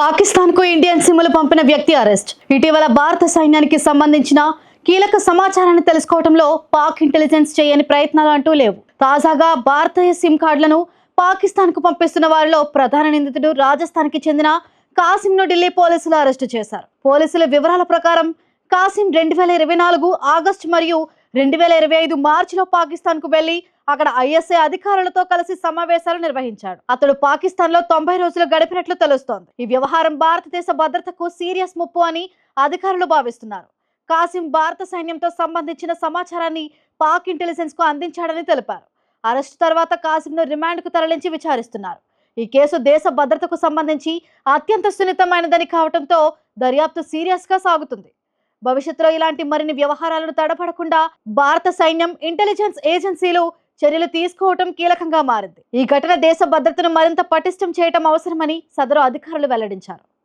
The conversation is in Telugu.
పాకిస్తాన్కు ఇండియన్ సిమ్లు పంపిన వ్యక్తి అరెస్ట్. ఇటీవల భారత సైన్యానికి సంబంధించిన కీలక సమాచారాన్ని తెలుసుకోవడంలో పాక్ ఇంటెలిజెన్స్ చేయని ప్రయత్నాలు అంటూ లేవు. తాజాగా భారతీయ సిమ్ కార్డులను పాకిస్తాన్కు పంపిస్తున్న వారిలో ప్రధాన నిందితుడు రాజస్థాన్కి చెందిన కాసిం ను ఢిల్లీ పోలీసులు అరెస్టు చేశారు. పోలీసుల వివరాల ప్రకారం కాసిం రెండు వేల ఇరవై నాలుగు ఆగస్టు మరియు రెండు వేల ఇరవై ఐదు మార్చిలో పాకిస్తాన్కు వెళ్ళి అక్కడ ఐఎస్ఐ అధికారులతో కలిసి సమావేశాలు నిర్వహించాడు. అతడు పాకిస్తాన్లో తొంభై రోజులు గడిపినట్లు తెలుస్తోంది. ఈ వ్యవహారం భారతదేశ భద్రతకు సీరియస్ ముప్పు అని అధికారులు భావిస్తున్నారు. కాసిం భారత సైన్యంతో సంబంధించిన సమాచారాన్ని పాక్ ఇంటెలిజెన్స్కు అందించాడని తెలిపారు. అరెస్టు తర్వాత కాసిం ను రిమాండ్కు తరలించి విచారిస్తున్నారు. ఈ కేసు దేశ భద్రతకు సంబంధించి అత్యంత సున్నితమైనదని కావడంతో దర్యాప్తు సీరియస్గా సాగుతుంది. భవిష్యత్తులో ఇలాంటి మరిన్ని వ్యవహారాలను తడపడకుండా భారత సైన్యం ఇంటెలిజెన్స్ ఏజెన్సీలు చర్యలు తీసుకోవటం కీలకంగా మారింది. ఈ ఘటన దేశ భద్రతను మరింత పటిష్టం చేయటం అవసరమని సదరు అధికారులు వెల్లడించారు.